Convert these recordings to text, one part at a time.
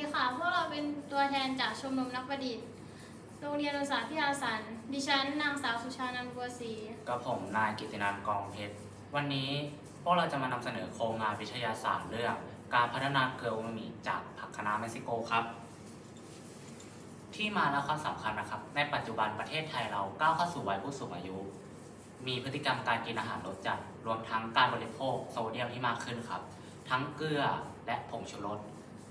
ดีค่ะ พวกเราเป็นตัวแทนจากชมรมนักประดิษฐ์ โรงเรียนอุตสาหพิทยาสัน ดิฉันนางสาวสุชานันท์บัวศรีกับผมนายกิตินันท์กองเพชร วันนี้พวกเราจะมานำเสนอโครงงานวิทยาศาสตร์เรื่อง การพัฒนาเกลืออูมามิจากผักคะน้าเม็กซิโกครับ ที่มาและความสำคัญนะครับ ในปัจจุบันประเทศไทยเราก้าวเข้าสู่วัยผู้สูงอายุ มีพฤติกรรมการกินอาหารลดจัด รวมทั้งการบริโภคโซเดียมที่มากขึ้นครับ ทั้งเกลือและผงชูรส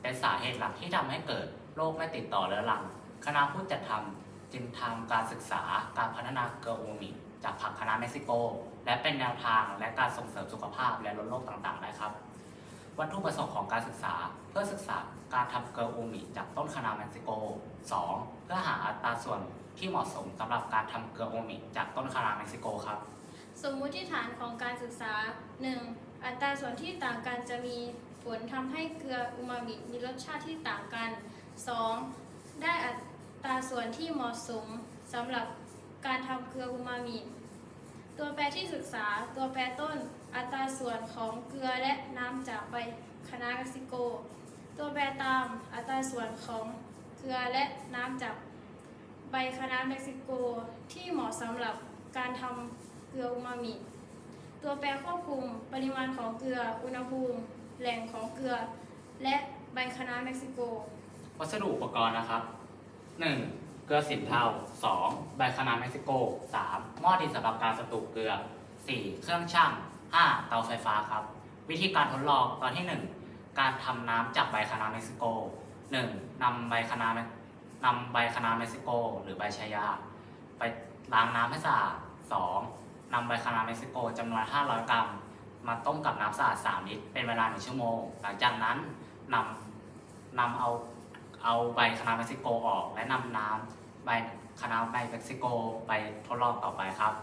เป็นสาเหตุหลักที่ทำให้เกิดโรคไม่ติดต่อเรื้อรัง คณะผู้จัดทำจึงทำการศึกษาการพัฒนาเกออูมามิจากผักคะน้าเม็กซิโก และเป็นแนวทางและการส่งเสริมสุขภาพและลดโรคต่างๆได้ครับ วัตถุประสงค์ของการศึกษาเพื่อศึกษาการทำเกลืออูมิจากต้นคะน้าเม็กซิโก 2. เพื่อหาอัตราส่วนที่เหมาะสมสำหรับการทำเกลืออูมิจากต้นคะน้าเม็กซิโกครับสมมุติฐานของการศึกษา 1. อัตราส่วนที่ต่างกันจะมี ผลทำให้เกลืออูมามิมีรสชาติที่ต่างกัน 2. ได้อัตราส่วนที่เหมาะสมสำหรับการทำเกลืออูมามิ ตัวแปรที่ศึกษา ตัวแปรต้น อัตราส่วนของเกลือและน้ำจากใบคะน้าเม็กซิโก ตัวแปรตาม อัตราส่วนของเกลือและน้ำจากใบคะน้าเม็กซิโกที่เหมาะสำหรับการทำเกลืออูมามิ ตัวแปรควบคุมปริมาณของเกลือ อุณหภูมิ แหล่งของเกลือ และใบคะน้าเม็กซิโก วัสดุอุปกรณ์นะครับ 1. เกลือสินเทา 2. ใบคะน้าเม็กซิโก 3. หม้อดินสำหรับการสตูเกลือ 4. เครื่องชั่ง 5. เตาไฟฟ้าครับ วิธีการทดลองตอนที่ 1 การทำน้ำจากใบคะน้าเม็กซิโก 1. นำใบคะน้านำใบคะน้าเม็กซิโก หรือใบชายา ไปล้างน้ำให้สะอาด 2. นำใบคะน้าเม็กซิโกจำนวน 500 กรัม มาต้มกับน้ำสะอาด3ลิตรเป็นเวลา1ชั่วโมง หลังจากนั้นนำนำเอาเอาใบคะน้าเม็กซิโกออก และนำน้ำใบคะน้าใบเม็กซิโกไปทดลองต่อไปครับ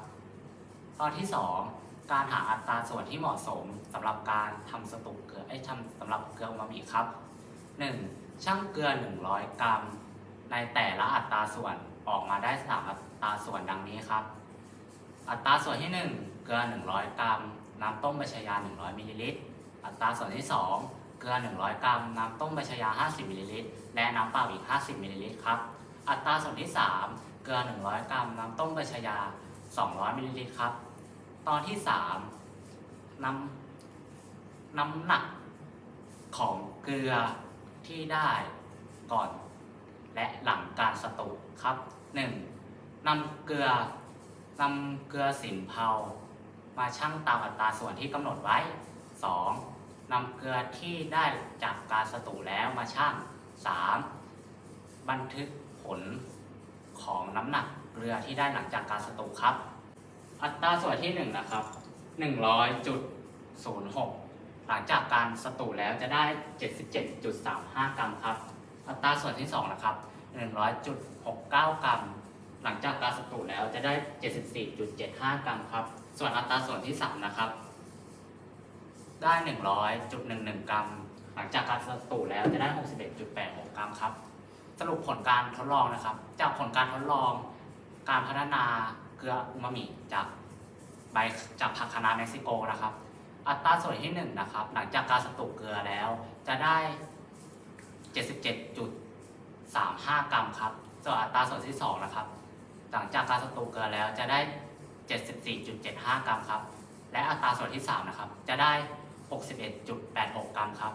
ตอนที่ 2 การหาอัตราส่วนที่เหมาะสมสำหรับการทำสตูเกลือไอ้ทำสำหรับเกลืออูมามิครับ 1. ช่างเกลือ 100 กรัม ในแต่ละอัตราส่วนออกมาได้สามอัตราส่วนดังนี้ครับ อัตราส่วนที่ 1 เกลือ 100 กรัม น้ำต้มใบชายา 100มิลลิลิตร อัตราส่วนที่ 2 เกลือ 100 กรัม น้ำต้มใบชายา 50มิลลิลิตร และน้ำเปล่าอีก 50มิลลิลิตรครับ อัตราส่วนที่ 3 เกลือ 100 กรัม น้ำต้มใบชายา 200มิลลิลิตรครับ ตอนที่ 3น้ำน้ำหนักของเกลือที่ได้ก่อน และหลังการสตูครับ 1. นำเกลือ นำเกลือสินเผามาชั่งตามอัตราส่วนที่กำหนดไว้ 2. นำเกลือที่ได้จากการสตูแล้วมาชั่ง 3. บันทึกผลของน้ำหนักเกลือที่ได้หลังจากการสตูครับ อัตราส่วนที่ 1 นะครับ 100.06 หลังจากการสตูแล้วจะได้ 77.35 กรัมครับ อัตราส่วนที่2นะครับ100.69 กรัม หลังจากการสตูแล้ว ได้ 74.75 กรัมครับ ส่วนอัตราส่วนที่ 3 นะครับ ได้ 100.11 กรัม หลังจากการสตูแล้วจะได้ 61.86 กรัมครับ สรุปผลการทดลองนะครับ จากผลการทดลองการพัฒนาเกลืออูมามิจากใบจากผักคะน้าเม็กซิโกนะครับ อัตราส่วนที่ 1 นะครับ หลังจากการสตูเกลือแล้วจะได้ 77.35 กรัมครับ ส่วนอัตราส่วนที่ 2 นะครับ หลังจากการสตูเกลือแล้วจะได้ 74.75 กรัมครับ และอัตราส่วนที่ 3 นะครับ จะได้ 61.86 กรัมครับ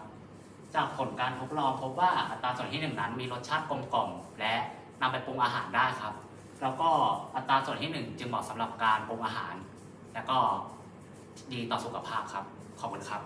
จากผลการทดลองพบว่าอัตราส่วนที่ 1 นั้นมีรสชาติกลมกล่อม และนำไปปรุงอาหารได้ครับ แล้วก็อัตราส่วนที่ 1 จึงเหมาะสำหรับการปรุงอาหาร และก็ดีต่อสุขภาพครับ ขอบคุณครับ